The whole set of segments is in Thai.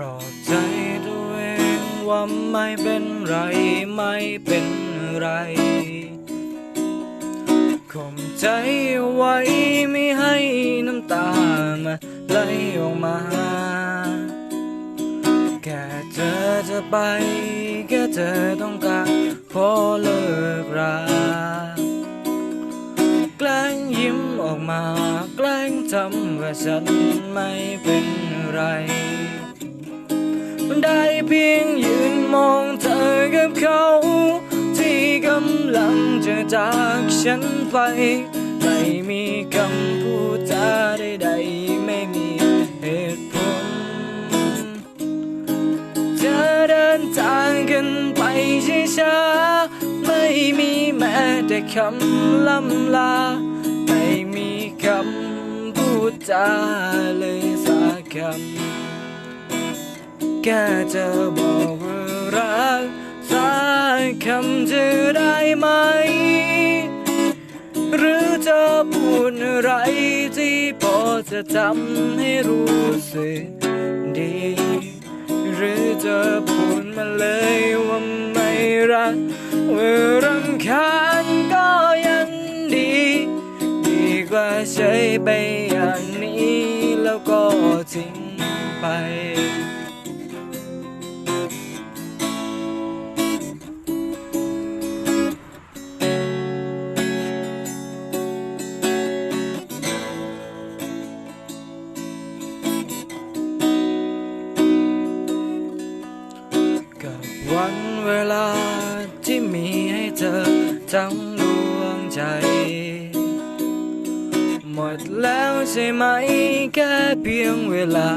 ปลอบใจตัวเองว่าไม่เป็นไรไม่เป็นไรข่มใจไว้ไม่ให้น้ำตามาไหลออกมา แค่เธอจะไป แค่เธอต้องการขอเลิกราแกล้งยิ้มออกมา แกล้งทำว่าฉันไม่เป็นไร ได้เพียงยืนมองเธอกับเขา ที่กำลังจะจากฉันไป ไม่มีคำพูดจาใดๆไม่มีเหตุผลจะเดินทางกันไปช้าๆไม่มีแม้แต่คำล่ำลา ไม่มีคำพูดจาเลยสักคำ แค่จะบอกว่ารักสักคำจะได้ไหม หรือจะพูดอะไรที่พอจะทำให้รู้สึกดี หรือจะพูดมาเลยว่าไม่รักว่ารำคาญก็ยังดี ดีกว่าใช้ไปอย่างนี้แล้วก็ทิ้งไป เวลาที่มีให้เธอทั้งดวงใจ หมดแล้วใช่ไหม แค่เพียงเวลา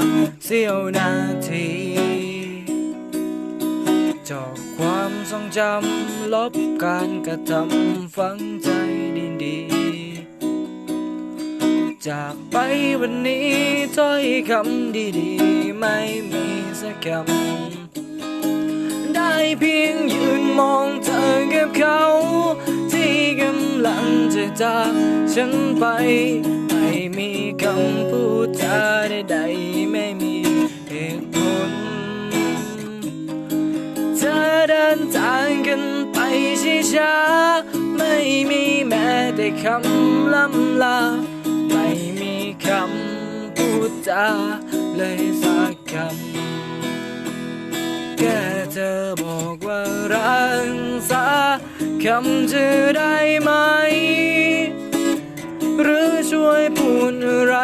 เสี้ยวนาทีจอกความทรงจำลบการกระทำฝังใจดีๆ จากไปวันนี้ถ้อยคำดีๆ ไม่มีสักคำ เพียงยืนมองเธอกับเขา ที่กำลังจะจากฉันไป ไม่มีคำพูดจาใดๆไม่มีเหตุผลจะเดินทางกันไปช้าๆไม่มีแม้แต่คำล่ำลา ไม่มีคำพูดจาเลยสักคำแค่ เธอบอกว่ารักษาคำจะได้ไหม หรือช่วยพูดอะไร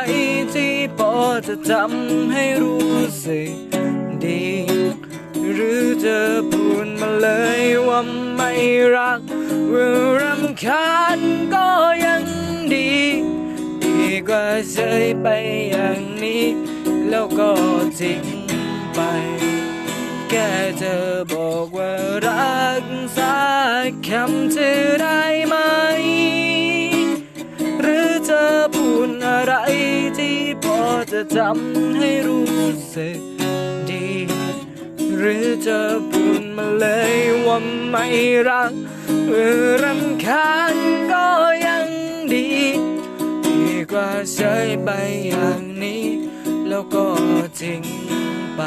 ที่พอจะทำให้รู้สึกดี หรือจะพูดมาเลยว่าไม่รักว่ารำคาญก็ยังดี ดีกว่าเฉยไปอย่างนี้ แล้วก็ทิ้งไป แค่เธอบอกว่ารักสักคำเธอได้ไหม หรือเธอพูดอะไรที่พอจะทำให้รู้สึกดี หรือจะพูดมาเลยว่าไม่รักหรือรำคาญก็ยังดีดีกว่าเฉยไปอย่างนี้ แล้วก็ทิ้งไป